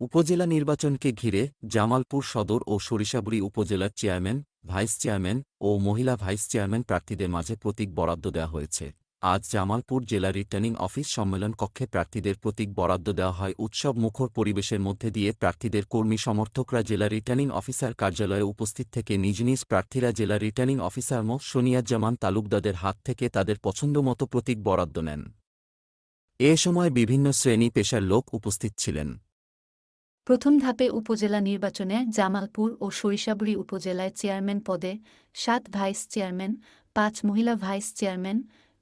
উপজেলা নির্বাচনকে ঘিরে জামালপুর সদর ও সরিষাবুড়ি উপজেলার চেয়ারম্যান, ভাইস চেয়ারম্যান ও মহিলা ভাইস চেয়ারম্যান প্রার্থীদের মাঝে প্রতীক বরাদ্দ দেওয়া হয়েছে। আজ জামালপুর জেলা রিটার্নিং অফিস সম্মেলন কক্ষে প্রার্থীদের প্রতীক বরাদ্দ দেওয়া হয়। উৎসব মুখর পরিবেশের মধ্যে দিয়ে প্রার্থীদের কর্মী সমর্থকরা জেলা রিটার্নিং অফিসার কার্যালয়ে উপস্থিত থেকে নিজ নিজ প্রার্থীরা জেলা রিটার্নিং অফিসার মো. সোনিয়াজ্জামান তালুকদাদের হাত থেকে তাদের পছন্দমতো প্রতীক বরাদ্দ নেন। এ সময় বিভিন্ন শ্রেণি পেশার লোক উপস্থিত ছিলেন। প্রথম ধাপে উপজেলা নির্বাচনে জামালপুর ও সরিষাবুড়ি উপজেলায় চেয়ারম্যান পদে সাত ভাইস চেয়ারম্যান, পাঁচ মহিলা ভাইস চেয়ারম্যান,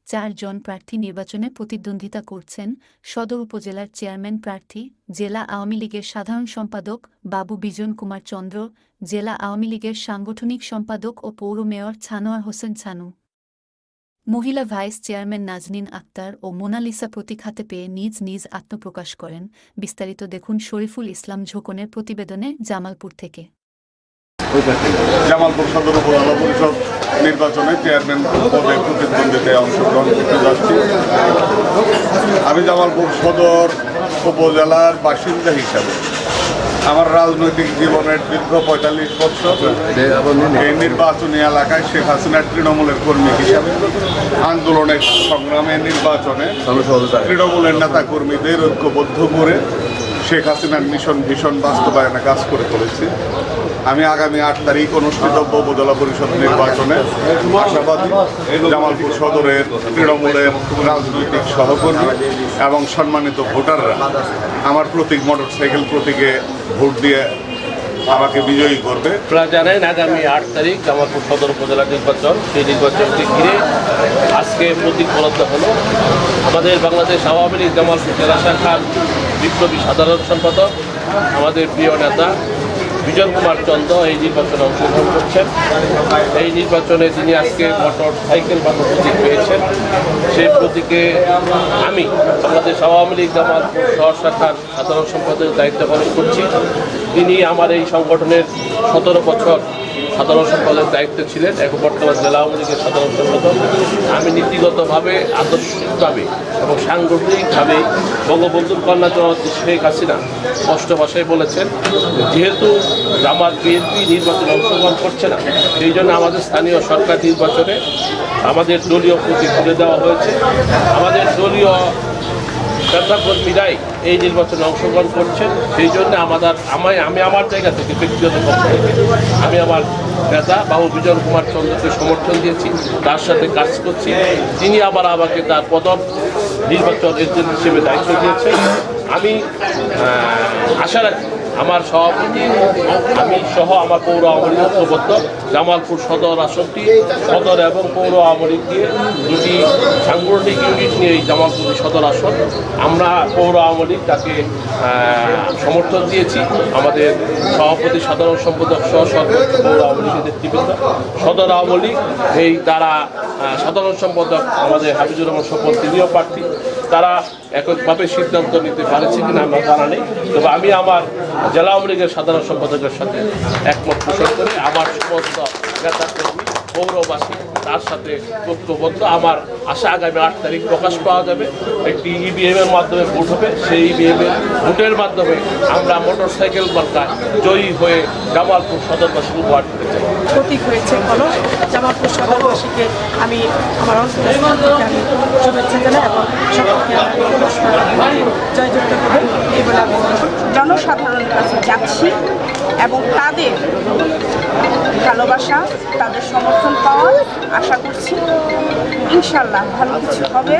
চার জন প্রার্থী নির্বাচনে প্রতিদ্বন্দ্বিতা করছেন সদর উপজেলার চেয়ারম্যান প্রার্থী, জেলা আওয়ামী লীগের সাধারণ সম্পাদক বাবু বিজন কুমার চন্দ্র, জেলা আওয়ামী লীগের সাংগঠনিক সম্পাদক ও পৌর মেয়র ছানোয়ার হোসেন ছানু। মহিলা ভাইস চেয়ারম্যান নাজনীন আক্তার ও মোনালিসা প্রতীক হাতে পেয়ে নিজ নিজ আত্মপ্রকাশ করেন। বিস্তারিত দেখুন শরীফুল ইসলাম ঝোকনের প্রতিবেদনে জামালপুর থেকে। জামালপুর সদর উপজেলা পরিষদ নির্বাচনে চেয়ারম্যান পদে প্রতিদ্বন্দ্বিতায় অংশগ্রহণ করতে যাচ্ছি। আমি জামালপুর সদর উপজেলার বাসিন্দা হিসাবে। আমার রাজনৈতিক জীবনের দীর্ঘ পঁয়তাল্লিশ বছর এই নির্বাচনী এলাকায় শেখ হাসিনার তৃণমূলের কর্মী হিসাবে আন্দোলনের সংগ্রামে, নির্বাচনে তৃণমূলের নেতা কর্মীদের ঐক্যবদ্ধ করে শেখ হাসিনার মিশন, ভীষণ বাস্তবায়নে কাজ করে চলেছি। আমি আগামী আট তারিখ অনুষ্ঠিতব্য উপজেলা পরিষদ নির্বাচনে। আশাবাদী জামালপুর সদরের তৃণমূলের রাজনৈতিক সহকর্মী এবং সম্মানিত ভোটাররা আমার প্রতীক মোটর সাইকেল প্রতীকে ভোট দিয়ে আমাকে বিজয়ী করবে। আপনারা জানেন, আগামী আট তারিখ জামালপুর সদর উপজেলা নির্বাচন। সেই নির্বাচনকে ঘিরে আজকে প্রতীক বরাদ্দ হলো। আমাদের বাংলাদেশ আওয়ামী লীগ জামালপুর জেলা শাখার বিপ্লবী সাধারণ সম্পাদক, আমাদের প্রিয় নেতা বিজন কুমার চন্দ্র এই নির্বাচনে অংশগ্রহণ করছেন। এই নির্বাচনে তিনি আজকে মোটর সাইকেল বা প্রতীক পেয়েছেন। সেই প্রতীকে আমি আমাদের আওয়ামী লীগ জামালপুর শহর শাখার সাধারণ সম্পাদকের দায়িত্ব পালন করছি। তিনি আমার এই সংগঠনের সতেরো বছর সাধারণ সম্পাদকের দায়িত্বে ছিলেন, এখন বর্তমান জেলা আওয়ামী লীগের সাধারণ সম্পাদক, আমি নীতিগতভাবে, আদর্শিকভাবে এবং সাংগঠনিকভাবে বঙ্গবন্ধুর কন্যা জননেত্রী শেখ হাসিনা স্পষ্ট ভাষায় বলেছেন, যেহেতু আমার বিএনপি নির্বাচনে অংশগ্রহণ করছে না, সেই জন্য আমাদের স্থানীয় সরকার নির্বাচনে আমাদের দলীয় প্রতীক তুলে দেওয়া হয়েছে। আমাদের দলীয় নেতাকর্মীরাই এই নির্বাচনে অংশগ্রহণ করছেন। সেই জন্য আমাদের আমায় আমি আমার জায়গা থেকে ব্যক্তিগত পক্ষ আমি আমার নেতা বাবু বিজয় কুমার চন্দ্রকে সমর্থন দিয়েছি, তার সাথে কাজ করছি। তিনি আবার আমাকে তার পদক নির্বাচন এজেন্ট হিসেবে দায়িত্ব দিয়েছেন। আমি আশা রাখি আমার সভাপতি আমি সহ আমার পৌর আওয়ামী ঐক্যবদ্ধ। জামালপুর সদর আসনটি, সদর এবং পৌর আওয়ামী লীগ দিয়ে দুটি সাংগঠনিক ইউনিট নিয়ে এই জামালপুর সদর আসন। আমরা পৌর আওয়ামী লীগ তাকে সমর্থন দিয়েছি। আমাদের সভাপতি, সাধারণ সম্পাদক সহ সর্বোচ্চ পৌর আওয়ামী লীগের নেতৃবৃন্দ। সদর আওয়ামী লীগ, এই তারা সাধারণ সম্পাদক আমাদের হাফিজুর রহমান সফল তিনিও প্রার্থী। তারা এককভাবে সিদ্ধান্ত নিতে পারেছে কিনা আমার জানা নেই। তবে আমি আমার জেলা আওয়ামী লীগের সাধারণ সম্পাদকের সাথে একমত পোষণ করে আমার সমস্ত নেতাকর্মী পৌরবাসী তার সাথে ঐক্যবদ্ধ আমার আশা আগামী আট তারিখ প্রকাশ পাওয়া যাবে। একটি ইভিএম এর মাধ্যমে ভোট হবে। সেই ইভিএম এর ভোটের মাধ্যমে আমরা মোটর সাইকেল মার্কায় জয়ী হয়ে জামালপুর উপহার দিতে চাই। প্রতীক হয়েছে আমি জনসাধারণের কাছে যাচ্ছি এবং তাদের সমর্থন পাওয়ার আশা করছি। ইনশাল্লাহ ভালো কিছু হবে।